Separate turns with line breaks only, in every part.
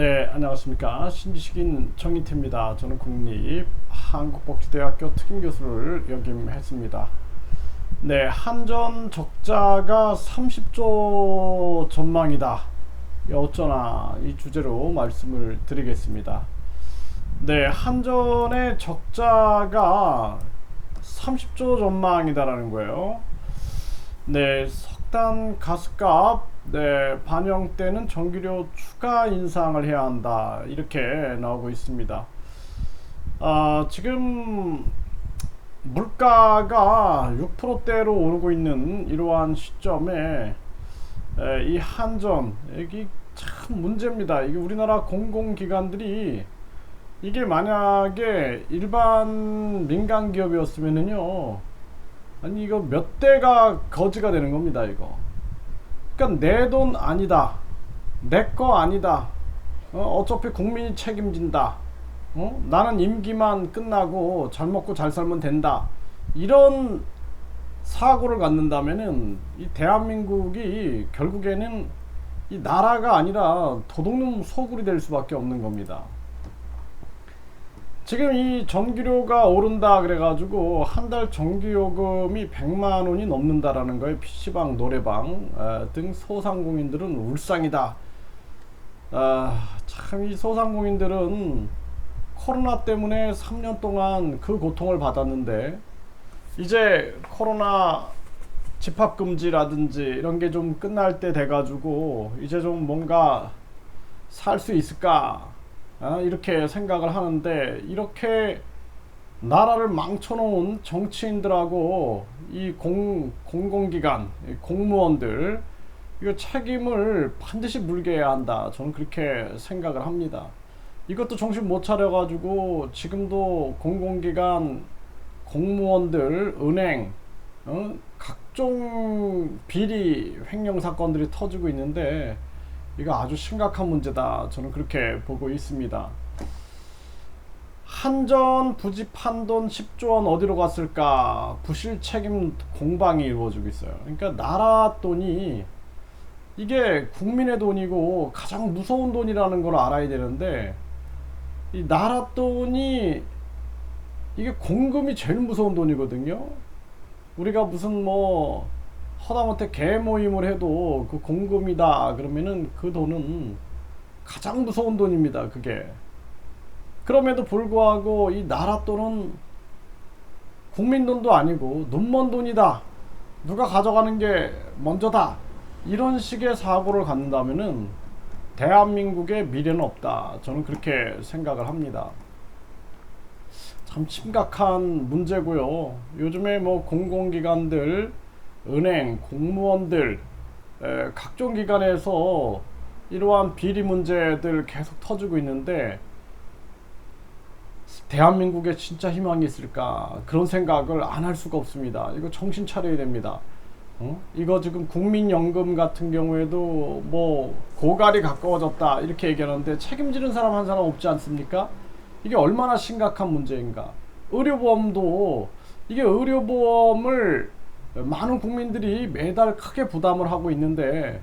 네, 안녕하십니까. 신지식인 정인태입니다. 저는 국립 한국복지대학교 특임교수를 역임했습니다. 네, 한전 적자가 30조 전망이다. 어쩌나 이 주제로 말씀을 드리겠습니다. 네, 한전의 적자가 30조 전망이다라는 거예요. 네, 석탄 가스값 네, 반영 때는 전기료 추가 인상을 해야 한다. 이렇게 나오고 있습니다. 아, 지금 물가가 6%대로 오르고 있는 이러한 시점에 에, 이 한전 여기 참 문제입니다. 이게 우리나라 공공기관들이 이게 만약에 일반 민간 기업이었으면은요 아니 이거 몇 대가 거지가 되는 겁니다 이거. 그러니까 내 돈 아니다. 내 거 아니다. 어, 차피 국민이 책임진다. 어? 나는 임기만 끝나고 잘 먹고 잘 살면 된다. 이런 사고를 갖는다면은 이 대한민국이 결국에는 이 나라가 아니라 도둑놈 소굴이 될 수밖에 없는 겁니다. 지금 이 전기료가 오른다 그래가지고 한 달 전기요금이 100만 원이 넘는다라는 거예요. PC방, 노래방 어, 등 소상공인들은 울상이다. 아, 참 이 소상공인들은 코로나 때문에 3년 동안 그 고통을 받았는데 이제 코로나 집합 금지라든지 이런 게 좀 끝날 때 돼가지고 이제 좀 뭔가 살 수 있을까 어, 이렇게 생각을 하는데 이렇게 나라를 망쳐놓은 정치인들하고 이 공, 공공기관 이 공무원들 이거 책임을 반드시 물게 해야 한다 저는 그렇게 생각을 합니다 이것도 정신 못 차려 가지고 지금도 공공기관 공무원들 은행 어? 각종 비리 횡령 사건들이 터지고 있는데 이거 아주 심각한 문제다. 저는 그렇게 보고 있습니다. 한전 부지 판돈 10조 원 어디로 갔을까? 부실 책임 공방이 이루어지고 있어요. 그러니까 나라 돈이 이게 국민의 돈이고 가장 무서운 돈이라는 걸 알아야 되는데 이 나라 돈이 이게 공금이 제일 무서운 돈이거든요. 우리가 무슨 뭐 허다못해 개 모임을 해도 그 공금이다 그러면은 그 돈은 가장 무서운 돈입니다. 그게. 그럼에도 불구하고 이 나라 돈은 국민 돈도 아니고 눈먼 돈이다. 누가 가져가는 게 먼저다. 이런 식의 사고를 갖는다면은 대한민국의 미래는 없다. 저는 그렇게 생각을 합니다. 참 심각한 문제고요. 요즘에 뭐 공공기관들 은행, 공무원들, 에, 각종 기관에서 이러한 비리 문제들 계속 터지고 있는데 대한민국에 진짜 희망이 있을까 그런 생각을 안 할 수가 없습니다. 이거 정신 차려야 됩니다. 어? 이거 지금 국민연금 같은 경우에도 뭐 고갈이 가까워졌다 이렇게 얘기하는데 책임지는 사람 한 사람 없지 않습니까? 이게 얼마나 심각한 문제인가? 의료보험도 이게 의료보험을 많은 국민들이 매달 크게 부담을 하고 있는데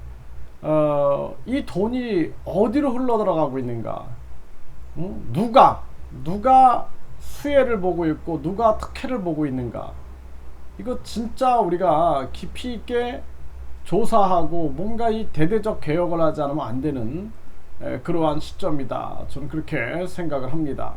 어, 이 돈이 어디로 흘러 들어가고 있는가? 응? 누가 누가 수혜를 보고 있고 누가 특혜를 보고 있는가? 이거 진짜 우리가 깊이 있게 조사하고 뭔가 이 대대적 개혁을 하지 않으면 안 되는 에, 그러한 시점이다. 저는 그렇게 생각을 합니다.